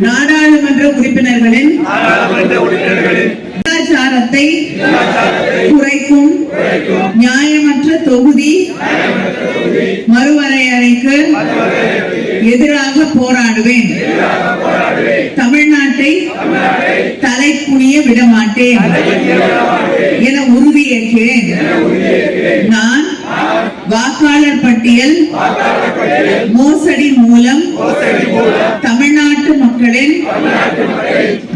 நாடாளுமன்ற உறுப்பினர்களின் கலாச்சாரத்தை குறைக்கும் நியாயமற்ற தொகுதி மறுவரையறைக்கு எதிராக போராடுவேன். தமிழ்நாட்டை தலை குனிய விடமாட்டேன். என உறுதியேற்கிறேன். வாக்காளர் பட்டியல் மோசடி மூலம் தமிழ்நாட்டு மக்களின்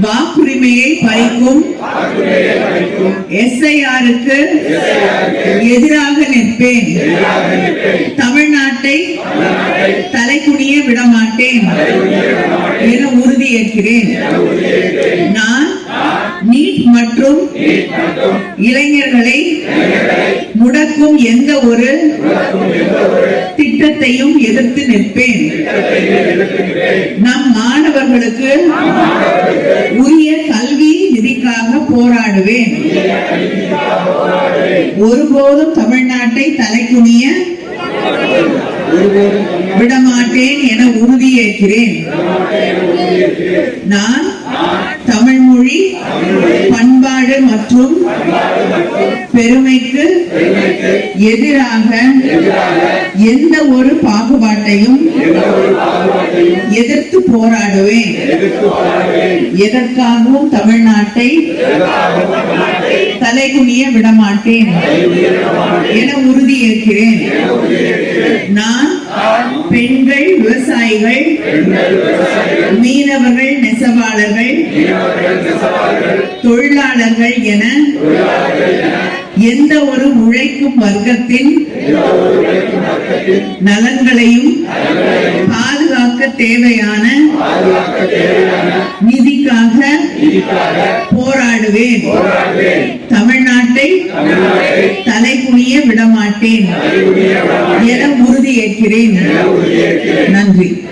வாக்குரிமையை பறிக்கும் எஸ்ஐஆருக்கு எதிராக நிற்பேன். தமிழ்நாட்டை தலைக்குனிய விடமாட்டேன் என உறுதியேற்கிறேன். நான் நீட் மற்றும் இளைஞர்களை முடக்கும் எந்த ஒரு திட்டத்தையும் எதிர்த்து நிற்பேன். நம் மாணவர்களுக்கு உரிய கல்வி நிதிக்காக போராடுவேன். ஒருபோதும் தமிழ்நாட்டை தலைக்குனிய விடமாட்டேன் என உறுதியேற்கிறேன். நான் தமிழ் மொழி பண்பாடு மற்றும் பெருமைக்கு எதிராக எந்த ஒரு பாகுபாட்டையும் எதிர்த்து போராடுவேன். எதற்காகவும் தமிழ்நாட்டை தலைகுனிய விடமாட்டேன் என உறுதியேற்கிறேன். நான் பெண்கள் விவசாயிகள் மீனவர்கள் நெசவாளர்கள் தொழிலாளர்கள் என எந்த ஒரு உழைக்கும் வர்க்கத்தின் நலன்களையும் பாதுகாக்க தேவையான நிதிக்காக போராடுவேன். தமிழ்நாட்டை விடமாட்டேன். என உறுதியேற்கிறேன். நன்றி.